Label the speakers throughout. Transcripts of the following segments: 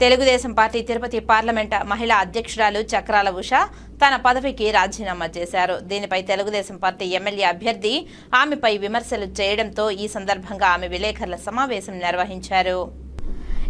Speaker 1: Telugu Desam party Tirupati parliament మహిళా అధ్యక్షురాలు చక్రాల ఉష తన పదవికి రాజీనామా చేశారు. దీనిపై తెలుగుదేశం పార్టీ ఎమ్మెల్యే అభ్యర్థి ఆమెపై విమర్శలు చేయడంతో ఈ సందర్భంగా ఆమె విలేకరుల సమావేశం నిర్వహించారు.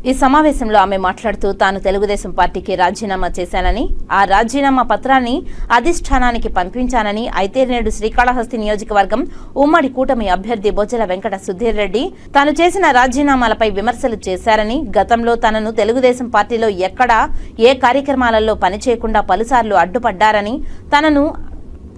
Speaker 1: ఈ సమావేశంలో ఆమె మాట్లాడుతూ తాను తెలుగుదేశం పార్టీకి రాజీనామా చేశానని ఆ రాజీనామా పత్రాన్ని అధిష్టానానికి పంపించానని అయితే నేడు శ్రీకాళహస్తి నియోజకవర్గం ఉమ్మడి కూటమి అభ్యర్థి బొజ్జల వెంకట సుధీర్ రెడ్డి తాను చేసిన రాజీనామాలపై విమర్శలు చేశారని గతంలో తనను తెలుగుదేశం పార్టీలో ఎక్కడా ఏ కార్యక్రమాలలో పనిచేయకుండా పలుసార్లు అడ్డుపడ్డారని తనను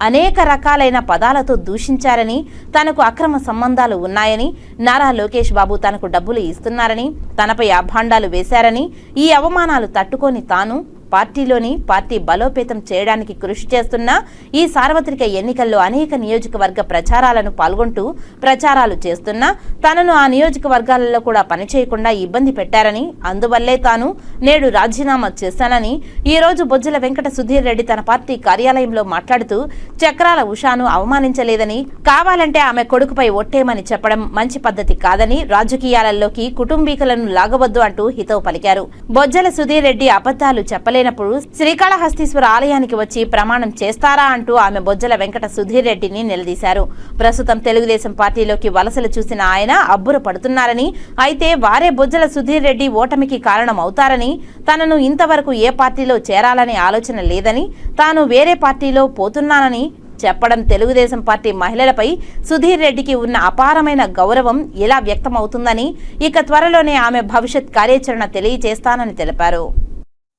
Speaker 1: అనేక రకాలైన పదాలతో దూషించారని తనకు అక్రమ సంబంధాలు ఉన్నాయని నారా లోకేష్ బాబు తనకు డబ్బులు ఇస్తున్నారని తనపై అభాండాలు వేశారని ఈ అవమానాలు తట్టుకొని తాను పార్టీలోని పార్టీ బలోపేతం చేయడానికి కృషి చేస్తున్న ఈ సార్వత్రిక ఎన్నికల్లో అనేక నియోజకవర్గ ప్రచారాలను పాల్గొంటూ ప్రచారాలు చేస్తున్నా తనను ఆ నియోజకవర్గాలలో కూడా పనిచేయకుండా ఇబ్బంది పెట్టారని అందువల్లే తాను నేడు రాజీనామా చేశానని ఈ రోజు బొజ్జల వెంకట సుధీర్ రెడ్డి తన పార్టీ కార్యాలయంలో మాట్లాడుతూ చక్రాల ఉషాను అవమానించలేదని కావాలంటే ఆమె కొడుకుపై ఒట్టేమని చెప్పడం మంచి పద్ధతి కాదని రాజకీయాలలోకి కుటుంబీకులను లాగవద్దు అంటూ హితవు పలికారు. బొజ్జల సుధీర్ రెడ్డి అబద్ధాలు చెప్పలేనప్పుడు శ్రీకాళహస్తీశ్వర ఆలయానికి వచ్చి ప్రమాణం చేస్తారా అంటూ ఆమె బొజ్జల వెంకట సుధీర్ రెడ్డిని నిలదీశారు. ప్రస్తుతం తెలుగుదేశం పార్టీలోకి వలసలు చూసిన ఆయన అబ్బుర పడుతున్నారని అయితే వారే బొజ్జల సుధీర్ రెడ్డి ఓటమికి కారణం అవుతారని తనను ఇంతవరకు ఏ పార్టీలో చేరాలనే ఆలోచన లేదని తాను వేరే పార్టీలో పోతున్నానని చెప్పడం తెలుగుదేశం పార్టీ మహిళలపై సుధీర్ రెడ్డికి ఉన్న అపారమైన గౌరవం ఎలా వ్యక్తమవుతుందని ఇక త్వరలోనే ఆమె భవిష్యత్ కార్యాచరణ తెలియజేస్తానని తెలిపారు.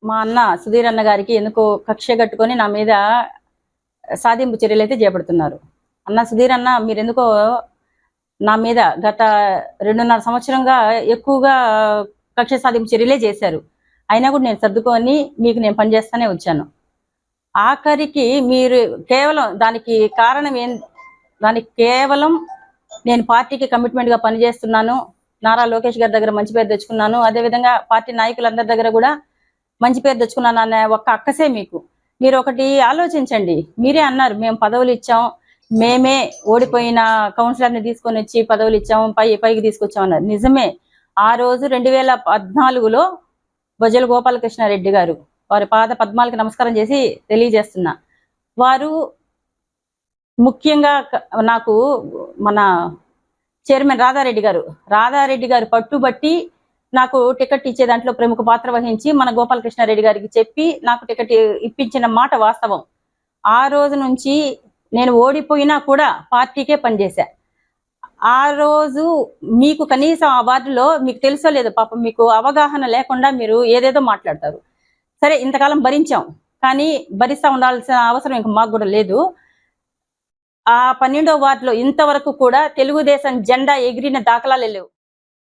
Speaker 2: మా అన్న సుధీర్ అన్న గారికి ఎందుకో కక్ష కట్టుకొని నా మీద సాధింపు చర్యలు అయితే చేపడుతున్నారు. అన్న సుధీర్ అన్న మీరెందుకో నా మీద గత రెండున్నర సంవత్సరంగా ఎక్కువగా కక్ష సాధింపు చర్యలే చేశారు. అయినా కూడా నేను సర్దుకొని మీకు నేను పనిచేస్తానే వచ్చాను. ఆఖరికి మీరు కేవలం దానికి కారణం ఏం దానికి కేవలం నేను పార్టీకి కమిట్మెంట్గా పనిచేస్తున్నాను. నారా లోకేష్ గారి దగ్గర మంచి పేరు తెచ్చుకున్నాను. అదేవిధంగా పార్టీ నాయకులందరి దగ్గర కూడా మంచి పేరు తెచ్చుకున్నాను అనే ఒక్క అక్కసే మీకు. మీరు ఒకటి ఆలోచించండి. మీరే అన్నారు మేము పదవులు ఇచ్చాం మేమే ఓడిపోయిన కౌన్సిలర్ని తీసుకొని వచ్చి పదవులు ఇచ్చాం పై పైకి తీసుకొచ్చాం అన్నారు. నిజమే. ఆ రోజు రెండు వేల పద్నాలుగులో బొజ్జల గోపాలకృష్ణారెడ్డి గారు వారి పాద పద్మాలకి నమస్కారం చేసి తెలియజేస్తున్నా. వారు ముఖ్యంగా నాకు మన చైర్మన్ రాధారెడ్డి గారు రాధారెడ్డి గారు పట్టుబట్టి నాకు టికెట్ ఇచ్చే దాంట్లో ప్రముఖ పాత్ర వహించి మన గోపాలకృష్ణారెడ్డి గారికి చెప్పి నాకు టికెట్ ఇప్పించిన మాట వాస్తవం. ఆ రోజు నుంచి నేను ఓడిపోయినా కూడా పార్టీకే పనిచేశా. ఆ రోజు మీకు కనీసం ఆ వార్డులో మీకు తెలుసో లేదో పాపం మీకు అవగాహన లేకుండా మీరు ఏదేదో మాట్లాడతారు. సరే ఇంతకాలం భరించాం. కానీ భరిస్తా ఉండాల్సిన అవసరం ఇంకా మాకు కూడా లేదు. ఆ పన్నెండో వార్డులో ఇంతవరకు కూడా తెలుగుదేశం జెండా ఎగిరిన దాఖలాలే లేవు.